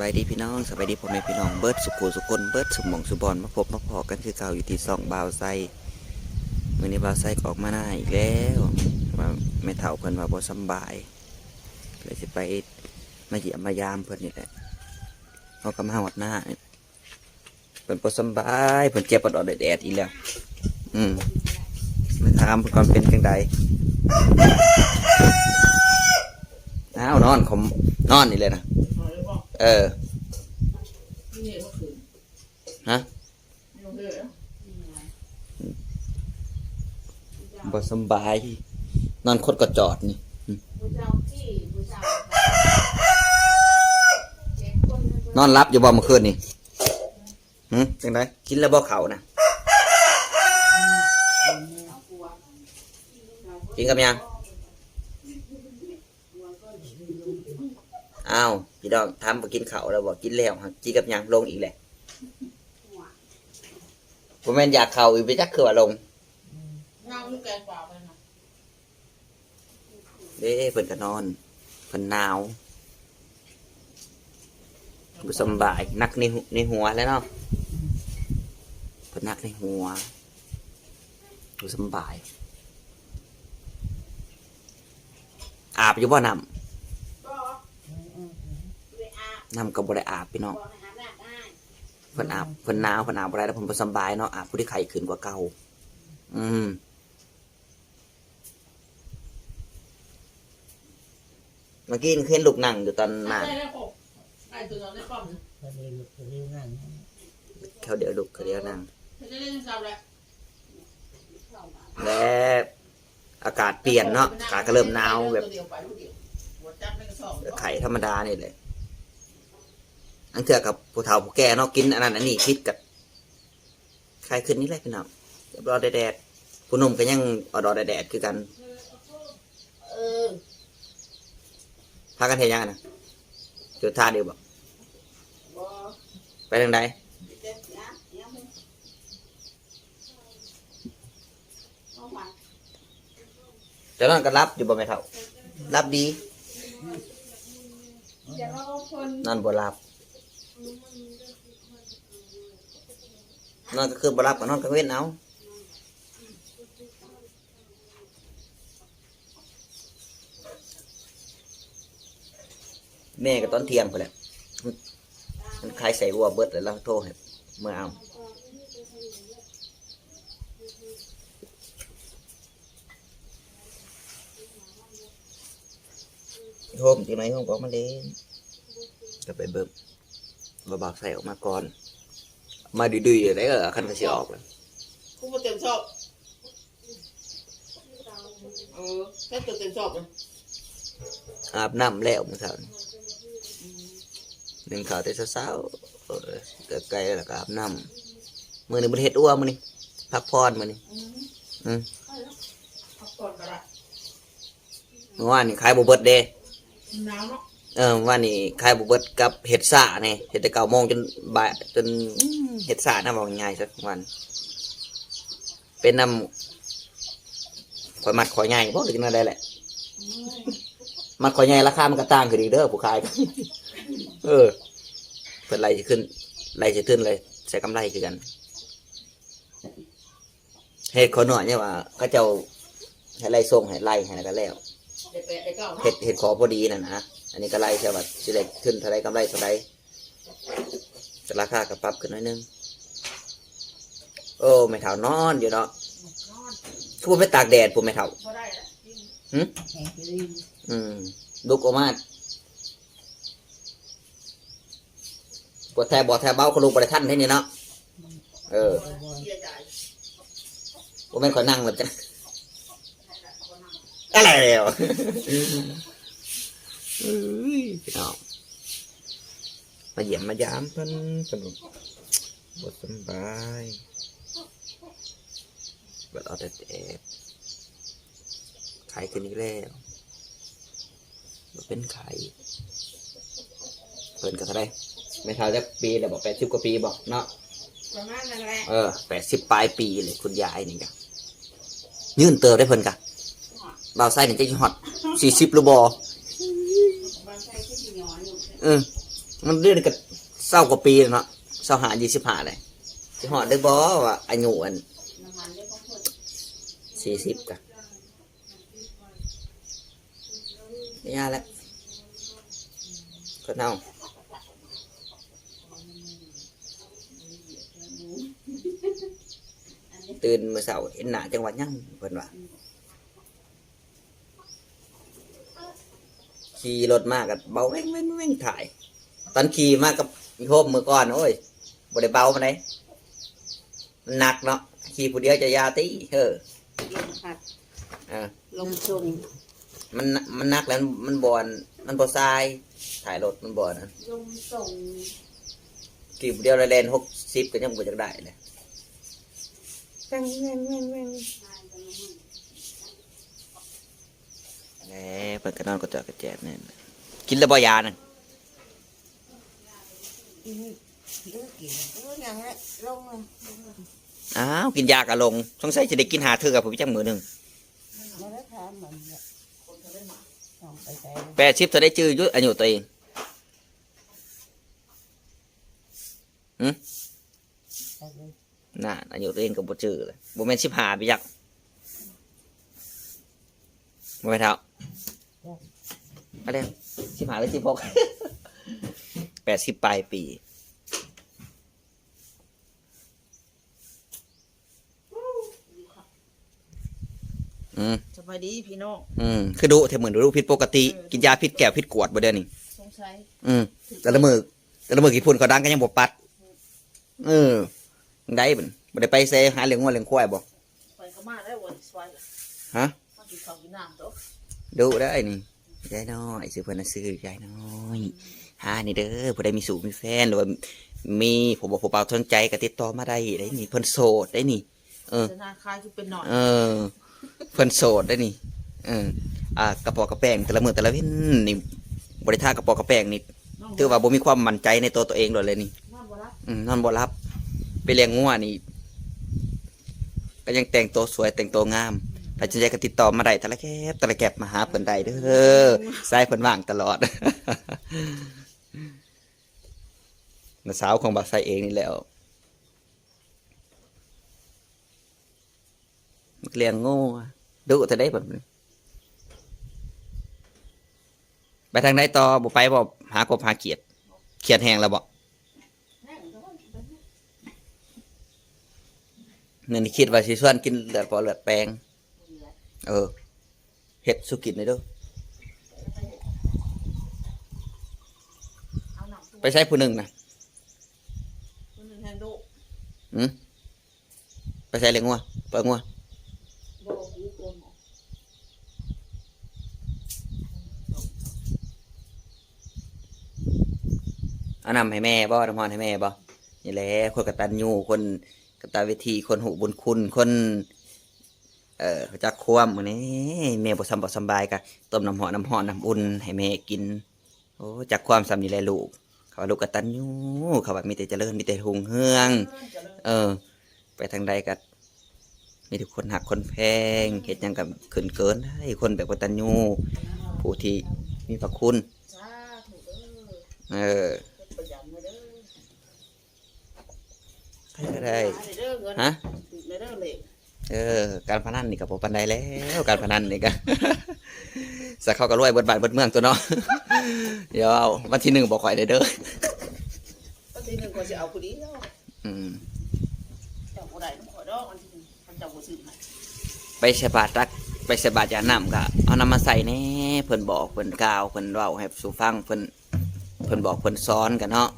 บายดีพี่น้องสบายดีพ่อแม่พี่น้องเบิร์ดสุโขสุคนเบิร์ดสุหมองสุบอลมาพบมาพอกันคือเก่าอยู่ที่ซองบาวไซมื่อนี้บาวไซก็ออกมาหน้าอีกแล้วว่าไม่เท่าเพิ่นว่าบ่สบายเลยสิไปมาเยี่ยมมายามเพิ่นนี่แหละเอากำมาหดหน้าเพิ่นบ่สบายเพิ่นเจ็บปวดอดแดดอีกแล้ว อืมมาถามเพิ่นก่อนเป็นจังใดอ้าวนอนผมนอนนี่เลยนะ เออฮะบ่สบาย นอนคดกระจอดนี่นอนรับอยู่บ่เมื่อคืนนี่หืมจังไดกินแล้วบ่เขานะกินกับยัง อ้าวพี่น้องทำไปกินเขาวแล้วบอกกินแล้วฮะกินกับยังลงอีกแหละผมแม่นอยากเข่าอีกไปจักคือว่าลงเงาลูกแกงเปล่าไปนะเด้เพิ่นก็นอนเพิ่นหนาวบ่สำบายนักในหัวในหัวแล้วเนาะเพิ่นนักในหัวบ่สำบายอาบอยู่บ่น้ก็ไปอาบำ น้ำก็บ่ได้อาบพี่น้องบอกให้อาบน้ำได้เพิ่นอาบเพิ่นหนาวเพิ่นอาบบ่ได้แล้วเพิ่นบ่สำบายเนาะอาบผู้ที่ไข้ขึ้นกว่าเก่าอืมเมื่อกี้เห็นลูกนั่งอยู่ตอนนั้นได้แล้วผมไอ้ตัวนอนได้ป้อมนะก็เลยลุกก็เลยนั่งเขาเดี๋ยวลูกเขาเดี๋ยวนั่งจะได้เล่นซ้ำแหละและอากาศเปลี่ยนเนาะอากาศก็เริ่มหนาวแบบเดียวไปลูกเดียวหัวจับในกระสอบไข่ธรรมดานี่เลย อันเถื่อกับผู้เฒ่าผู้แก่เนาะกินอันนั้นอันนี้คิดกับใครขึ้นนี่แหละพี่น้องเรียบร้อยแดดๆผู้หนุ่มก็ยังอดอแดดๆคือกันเออพากันเทยังกันนะจุดท่าเดียวบอกบอไปทางใดเจ็บนะเนี่ยมึงเอามาแต่นั่นก็รับอยู่บ่แม่เฒ่า รับดีเดี๋ยวเราคนนั่นบ่รับ นั่นก็คือบรับกับนอนกลางเว้นเอาแม่ก็ตอนเที่ยงไปแหละมันใครใส่วัวเบิดแล้วโทรให้เมื่อเอาโฮมที่ไหนห้องบอกมาเล่นจะไปเบิ่ม บาบากใส่ออกมาก่อน มาดื้อๆได้ก็คันก็สิออกเลยกูมาเต็มชอบเออแค่ตัวเต็มชอบเลยอาบน้ำแล้วเมื่อเช้านี้หนึ่งข่าวแต่เช้าๆเออแต่ไกลแล้วก็อาบน้ำมือนี้มันเฮ็ดอ้วมือนี้พักผ่อนมือนี้อืมอืมพักผ่อนก็ได้เมื่อวานนี่ขายบุเบิดเด้หนาวเนาะ เออวันนี้ขายบุเบิดกับเห็ดซ่าเนี่ยเห็ดแต่เก้าโมงจนบ่ายจนเห็ดซ่าน่าบอกง่ายสักวัน เป็นน้ำข่อยมัดข่อยใหญ่พวกหรือนั่นได้แหละ มัดข่อยใหญ่ราคามันก็ต่างขึ้นอีเด้อผู้ขาย เออเพิ่นไล่จะขึ้นไล่จะขึ้นเลยใส่กำไรคือกันเฮ็ดขอหน่อยเนี่ยว่าเขาเจ้าให้ไล่ส่งให้ไล่ให้แล้วก็แล้วเด็ดเด็ดเก้าเฮ็ดเฮ็ดขอพอดีน่ะนะ อันนี้ก็ไล่ใช่ว่าสิได้ขึ้นเท่าไรกำไรเท่าไรแต่ราคาก็ปรับขึ้นหน่อยนึงโอ้ไม่เท่านอนอยู่เนาะนอนทุบไปตากแดดผมไม่เท่าอได้แล้วจริงแห้งไปเลยอืมลุกออกมาปวดแทบบ่แทบเบ้าเขาลุกไปท่านให้นี่เนาะเออผมเป็นคนนั่งแบบจะอะไรแล้ว เอ้ยพี่น้องมาเยี่ยมมายามเพิ่นสนุกบทสำบายบัดเอาแต่แอบขายขึ้นอีกแล้วบ่เป็นไข่เพิ่นก็เท่าไรไม่เท่าจะปีแล้วบอกแปดสิบกว่าปีบอกเนาะประมาณนั้นแหละเออแปดสิบปลายปีเลยคุณยายนี่กะยื่นเติมได้เพิ่นกะบ่าวไส้นี่จะฮอตสี่สิบหรือบอ บ้านใช้ที่สิย้อนอยู่ เออ มันเรื่อยกับเศร้ากว่าปีแล้วเนาะเศร้าหายี่สิบห้าเลยสิหอดได้บ่ว่าอายุอันน้ำมันสี่สิบกะนี่ยาแล้วก็เน่าตื่นมื่อเสาร์เห็นหน้าจังหวัดยังเพิ่นว่า ขี่รถมากกับเบาเว้งเว้งเว้งถ่าย ตอนขี่มากกับมีโฮมมือก่อนโอ้ยบ่ได้เบาปานใดมันหนักเนาะขี่ผู้เดียวจะยาตีเฮ้อลมพัดเออลมส่งมันมันนักแล้วมันบอนมันบอทรายถ่ายรถมันบอนนะลมส่งกี่เดียวเลยเลนหกสิบก็ยังบ่จักได้เลยแว่งแว่งแว่งแว่ง แหน่เปิดกระนอนก็เจอกระแจกเนี่ยกินแล้วบ่ยานั่นอ้าวกินยากะลง สงสัยจะได้กินหาเธอกับผมจังมือหนึ่งแปดชิปเธอได้จื้อยุอายุตัวเองไปเลยน่าอายุตัวเองก็บ่จื้อเลยบ่แม่นสิบหาไปยักบ่แม่นเท่า อะไรสิบหาหรือสิบหกแปดสิบปลายปีอืมสบายดีพี่น้องอืมคือดูเทเหมือนดูผิดปกติ กินยาพิษแก้วพิษกวดบ่เดี๋ยวนี้สงสัยอืมแต่ละมือแต่ละมือกี่พุ่นเขาดังก็ยังบ่ปัดเออได้บ่นบ่ได้ไปเซหาเลี้ยงวัวเลี้ยงควายบ่ไปก็มาได้วันสวยล่ะฮะมากินข้าวกินน้ำโต๊ะ ดูได้นี่ยายน้อยซื้อเพิ่นน่ะซื้อยายน้อยหานี่เด้อผู้ใดมีสู่มีแฟนหรือว่ามีผมบอกผมเปล่าสนใจก็ติดต่อมาได้ได้นี่เพิ่นโสดได้นี่ เออธนาคารคือเป็นหน่อยเออเพิ่นโสดได้นี่ เออ อ่ากระเป๋ากระแป้งแต่ละมือแต่ละเว้นนี่บริท่ากระเป๋ากระแป้งนี่น้องถือว่าบ่มีความมั่นใจในตัวตัวเองเลยเลยนี่น้องบ่รับอืมนอนบ่รับไปเลี้ยงงัวนี่ก็ยังแต่งตัวสวยแต่งตัวงาม ถ้าจะใจก็ติดต่อมาได้ต่ละแคบต่ละแคบมาหาเพิ่นได้เด้อสายเพิ่นว่างตลอดน้าสาวของบักไซเองนี่แล้วเลี้ยงโง่ดุแต่ได้แบบไปทางไหนต่อบ่ไปบ่หากบหาเขียด เขียดแห้งแล้วบ่แม่งก็ว่าเป็นแม่นี่นี่คิดว่าสิส่วนกินเลือดปอเลือดแปลง เออเฮ็ดสุกินเลยเด้อเอาหนังตัวไปใช้ผู้หนึ่งนะคนหนึ่งแฮนโดอืมไปใช้เลี้ยงงัวเปิดงัวบ่หูโกนหมอเอานำให้แม่บ่น้ำพรให้แม่บ่นี่แหละคนกตัญญูคนกตเวทีคนหูบุญคุณคน เออจักความมื้อนี้แม่บ่สำบ่สำบายกะต้มน้ำหอมน้ำหอมน้ำอุ่นให้แม่กิน โอ้จักความสำนี่แหละลูก เขาว่าลูกกตัญญูเขาว่ามีแต่เจริญมีแต่หุงเฮือง เออ ไปทางใดก็มีแต่คนหักคนแพงเฮ็ดหยังกับขึ้นเกินได้คนแบบกตัญญูผู้ที่มีพระคุณเอออะหยัดมาเด้อใครก็ได้เด้อเงินฮะ เด้อเลยเออ การพนันนี่กับผมปันใดแล้วการพนันนี่ก็สักเขาก็รวยเบิดบ้านเบิดเมืองตัวเนาะเดี๋ยวเอาวันที่หนึ่งบอกข่อยได้เด้อก็ทีหนึ่งก็จะเอาคนนี้แล้วอืมเจ้าบ่ได้ต้องขอดอกอันที่หนึ่งมันเจ้าบ่ซื้อให้ไปใส่บาตรรักไปใส่บาตรยาน้ำก็เอาน้ำมาใส่แหน่เพิ่นบอกเพิ่นกล่าวเพิ่นเว้าให้สู่ฟังเพิ่นเพิ่นบอกเพิ่นสอนกันเนาะ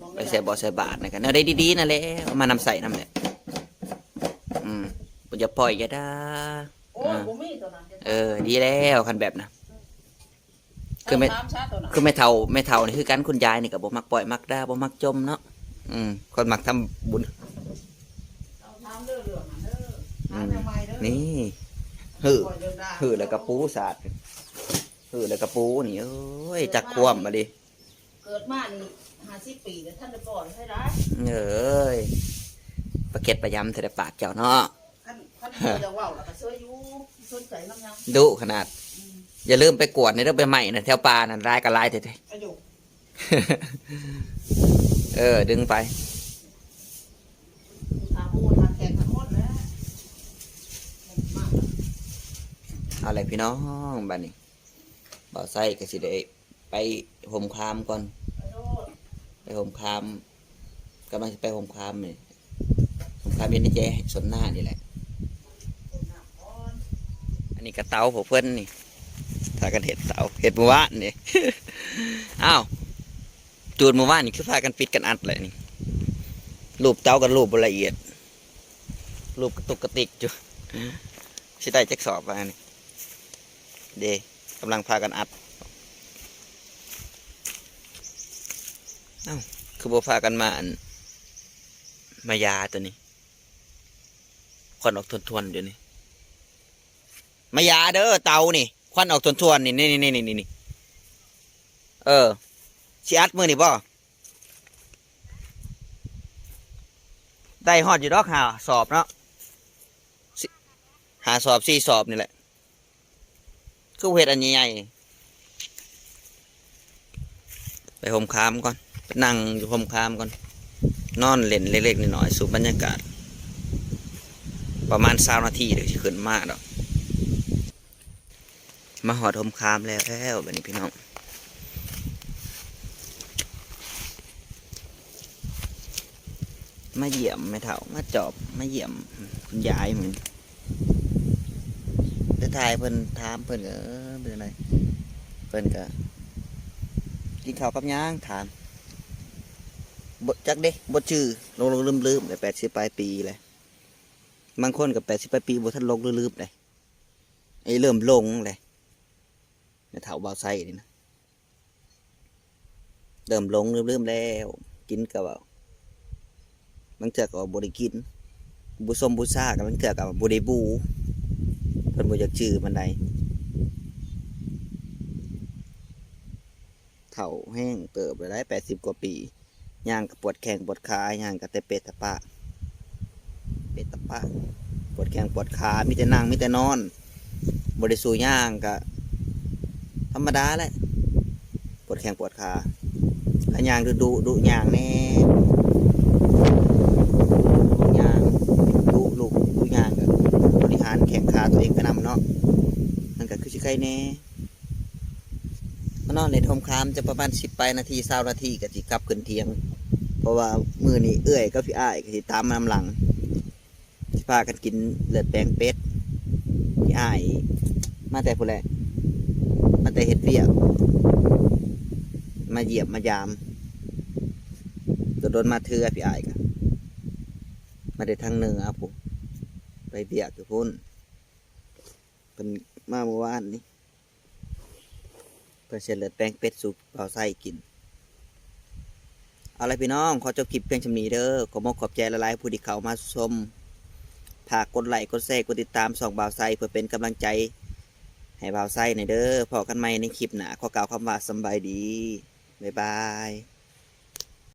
มองไปใส่บ่อใส่บาตรนะกันเนาะได้ดีๆนั่นแหละเอามานำใส่น้ำแหละอืมบ่ อย่าปล่อยอย่าด่าโอ้ยบ่มีตัวนั้นเออ ดีแล้วคันแบบนะคือไม่ตามชาตัวนั้นคือแม่เฒ่าแม่เฒ่านี่คือกันคุณยายนี่ก็บ่มักปล่อยมักด่าบ่มักจมเนาะอืมคนมักทำบุญเอาถามเด้อเรื่องนั้นเด้อถามทำไมเด้อนี่หือปล่อยเรื่องได้หือแล้วก็ปูสาดหือแล้วก็ปูนี่เอ้ยจักควมมาดิเกิดมานี่50ปีแล้วท่านได้ปล่อยให้ได้เอ้ยประเก็ดประยำเทแต่ปากเจ้าเนาะ คันคันเดี๋ยวเว้าแล้วก็เชื่ออยู่สนใจนำยังดุขนาด อย่าลืมไปกวดในเรื่องใบใหม่นะแถวป่านั่นร้ายก็ร้ายเถอะอายุๆเออ ดึงไปทาหูทาแขนทั้งหมดแล้วมากเอาอะไรพี่น้องบ้านนี้บ่าวไส้ก็สิได้ไปห่มคามก่อน ไปโดดไปห่มคามกำลังจะไปห่มคามนี่ห่มคามเย็นนี่เจสนหน้านี่แหละ คนหนักก้อน อั นนี้กระเตาผมเพิ่นนี่ถ้ากันเห็ดเตาเห็ดมื่วานนี่อ้าวจูดมื่วานนี่คือพากันปิดกันอัดเลยนี่รูปเตากับรูปละเอียด รูปกระตุกกระติกจุสิได้จักสอบว่านี่เดกำลังพากันอัดเอ้าคือบ่พากันมาอันมายาตัวนี้ควันออกทวนๆเดี๋ยวนี้ มายาเด้อเตานี่ควันออกทวนๆนี่นี่นี่นี่นี่เออสิอัดมือนี่บ่ได้ฮอดอยู่ดอกหาสอบเนาะหาสอบสี่สอบนี่แหละคือเฮ็ดอันใหญ่ไปห่มคามก่อนนั่งอยู่ห่มคามก่อน นอนเล่นเล็กๆน้อยๆสูบบรรยากาศ ประมาณสามนาทีเดี๋ยวขึ้นมากดอก มาหอดหมคามแล้วแล้วแบบนี้พี่น้องมาเยี่ยมไม่เท่ามาจอบมาเยี่ยมคุณยายเหมือนแต่ทายเพิ่นถามเพิ่นก็เออเป็นอะไรเพิ่นก็กินข้าวกับย่างถามบจักเด้บชื่อลงลงลืมลืมเลยแปดสิบปลายปีเลยบางคนกับแปดสิบปลายปีบ่ท่านลงลืมลืมเลยไอ้เริ่มลงเลย ในเถาบาวไส้นี่นะเริ่มลงเริ่มเริ่มแล้ว กินกับว่าบางเถื่อกับบริกิน บุสมบุซ่ากับบางเถื่อกับบริบูเพิ่นบ่อยากชื่อมันใดเถ่าแห้งเติบไปได้แปดสิบกว่าปีย่างกับปวดแข้งปวดขาย่างกับแต่เป็ดตะปะเป็ดตะปะปวดแข้งปวดขามีแต่นั่งมีแต่นอนบริสูย่างกับ ธรรมดาแหละปวดแข้งปวดขาขยางดูดูดูยางแน่ยางดูลูกดูยางกับบริหารแข้งขาตัวเองไปนำเนาะนั่นก็คือชิไข่แน่มานอนในทมคามจะประมาณสิบไปนาทีเศร้านาทีก็จิกลับขึ้นเทียง เพราะว่ามือนี่เอื้อยก็พี่อ้ายก็สิตามมานำหลังสิพากันกินเลือดแปลงเป็ดพี่อ้ายมาแต่ผู้แรก มาแต่เห็ดเวียก มาเหยียบมายามตัวโดนมาเทือพี่อายกันมาได้ทางเหนือผมไปเบียกอยู่พุ่นเป็นมาเมื่อวานนี้เพื่อเสร็จแปลงเป็ดสุกเอาไส้กิน เอาละพี่น้อง ขอจบคลิปเพียงชำนี้เด้อขอมอบขอบใจละลายผู้ที่เขามาชมฝากกดไลค์กดแชร์กดติดตามส่องบ่าวไซเพื่อเป็นกำลังใจ ให้เบาไส้ในเด้อพอกันใหม่ในคลิปหนาขอกล่าวคำว่าสบายดี บ๊ายบาย